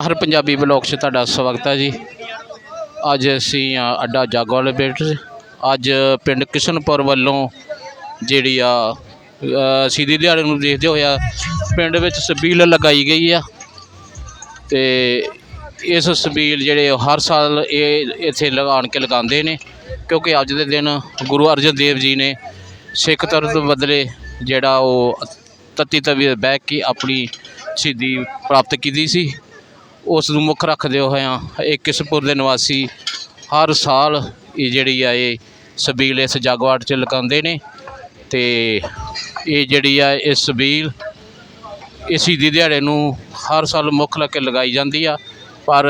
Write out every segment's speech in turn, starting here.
ਹਰ Punjabi blog 'ਚ ਤੁਹਾਡਾ ਸਵਾਗਤ ਹੈ ਜੀ। ਅੱਜ ਅਸੀਂ ਆ ਅੱਡਾ ਜਾਗੋ ਵਾਲੇ ਬੇਟ ਅੱਜ ਪਿੰਡ ਕਿਸ਼ਨਪੁਰ ਵੱਲੋਂ ਜਿਹੜੀ ਆ ਅ, ਸ਼ਹੀਦੀ ਦਿਹਾੜੇ ਨੂੰ ਦੇਖਦੇ ਹੋਇਆ ਪਿੰਡ ਵਿੱਚ ਸਬੀਲ ਲਗਾਈ ਗਈ ਆ। ਤੇ ਇਸ ਸਬੀਲ ਜਿਹੜੇ ਉਹ ਹਰ ਸਾਲ ਇਹ ਇੱਥੇ ਲਗਾਉਣ ਕੇ ਲਗਾਉਂਦੇ ਨੇ। ਕਿਉਂਕਿ ਅੱਜ ਦੇ ਦਿਨ ਗੁਰੂ ਅਰਜਨ ਦੇਵ ਜੀ ਨੇ ਸਿੱਖ ਧਰਮ ਤੋਂ ਬਦਲੇ ਜਿਹੜਾ ਉਹ ਤਤੀ ਤਵੀ ਬਹਿ ਕੇ ਆਪਣੀ ਸ਼ਹੀਦੀ ਪ੍ਰਾਪਤ ਕੀਤੀ ਸੀ। ਉਸ ਨੂੰ ਮੁੱਖ ਰੱਖਦੇ ਹੋਇਆਂ ਇਹ ਕਿਸਪੁਰ ਦੇ ਨਿਵਾਸੀ ਹਰ ਸਾਲ ਇਹ ਜਿਹੜੀ ਆ ਇਹ ਸਬੀਲ ਇਸ ਜਾਗਵਾਟ 'ਚ ਲਗਾਉਂਦੇ ਨੇ ਤੇ ਇਹ ਜਿਹੜੀ ਆ ਇਹ ਸਬੀਲ ਇਸ ਸ਼ਹੀਦੀ ਦਿਹਾੜੇ ਨੂੰ ਹਰ ਸਾਲ ਮੁੱਖ ਰੱਖ ਕੇ ਲਗਾਈ ਜਾਂਦੀ ਆ। ਪਰ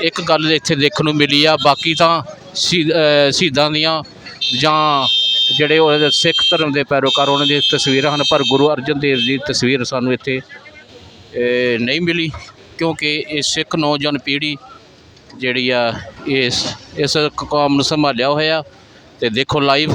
ਇੱਕ ਗੱਲ ਇੱਥੇ ਦੇਖਣ ਨੂੰ ਮਿਲੀ ਆ, ਬਾਕੀ ਤਾਂ ਸ਼ਹੀ- ਸ਼ਹੀਦਾਂ ਦੀਆਂ ਜਾਂ ਜਿਹੜੇ ਉਹ ਸਿੱਖ ਧਰਮ ਦੇ ਪੈਰੋਕਾਰ, ਉਹਨਾਂ ਦੀਆਂ ਤਸਵੀਰਾਂ ਹਨ, ਪਰ ਗੁਰੂ ਅਰਜਨ ਦੇਵ ਜੀ ਦੀ ਤਸਵੀਰ ਸਾਨੂੰ ਇੱਥੇ ਨਹੀਂ ਮਿਲੀ। ਕਿਉਂਕਿ ਇਹ ਸਿੱਖ ਨੌਜਵਾਨ ਪੀੜ੍ਹੀ ਜਿਹੜੀ ਆ, ਇਸ ਇਸ ਕੌਮ ਨੂੰ ਸੰਭਾਲਿਆ ਹੋਇਆ ਤੇ ਦੇਖੋ ਲਾਈਵ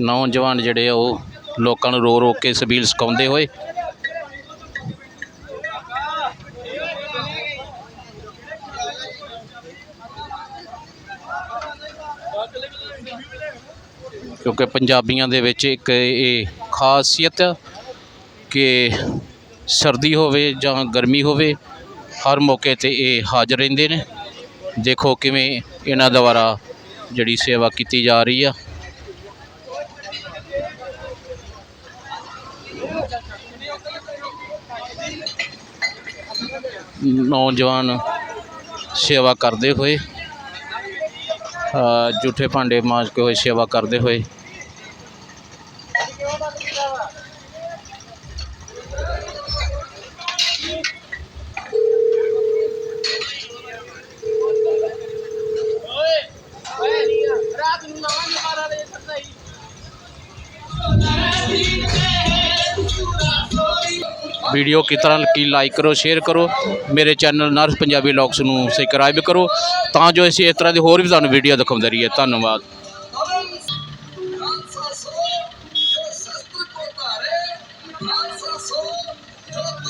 ਨੌਜਵਾਨ ਜਿਹੜੇ ਆ, ਉਹ ਲੋਕਾਂ ਨੂੰ ਰੋ ਰੋ ਕੇ ਸਬੀਲ ਸਿਖਾਉਂਦੇ ਹੋਏ ਕਿਉਂਕਿ ਪੰਜਾਬੀਆਂ ਦੇ ਵਿੱਚ ਇੱਕ ਇਹ ਖਾਸੀਅਤ ਆ ਕਿ ਸਰਦੀ ਹੋਵੇ ਜਾਂ ਗਰਮੀ ਹੋਵੇ, ਹਰ ਮੌਕੇ ਤੇ ਇਹ ਹਾਜ਼ਰ ਰਹਿੰਦੇ ਨੇ। ਦੇਖੋ ਕਿਵੇਂ ਇਹਨਾਂ ਦੁਆਰਾ ਜਿਹੜੀ ਸੇਵਾ ਕੀਤੀ ਜਾ ਰਹੀ ਆ। ਨੌਜਵਾਨ ਸੇਵਾ ਕਰਦੇ ਹੋਏ ਜੂਠੇ ਭਾਂਡੇ ਮਾਂਜ ਕੇ ਹੋਏ ਸੇਵਾ ਕਰਦੇ ਹੋਏ। ਵੀਡੀਓ ਕਿਸ ਤਰ੍ਹਾਂ ਕੀ ਲਾਈਕ ਕਰੋ ਸ਼ੇਅਰ ਕਰੋ, ਮੇਰੇ ਚੈਨਲ ਨਰਸ ਪੰਜਾਬੀ ਲੌਗਸ ਨੂੰ ਸਬਸਕ੍ਰਾਈਬ ਕਰੋ, ਤਾਂ ਜੋ ਅਸੀਂ ਇਸ ਤਰ੍ਹਾਂ ਦੀ ਹੋਰ ਵੀ ਤੁਹਾਨੂੰ ਵੀਡੀਓ ਦਿਖਾਉਂਦੇ ਰਹੀਏ। ਧੰਨਵਾਦ।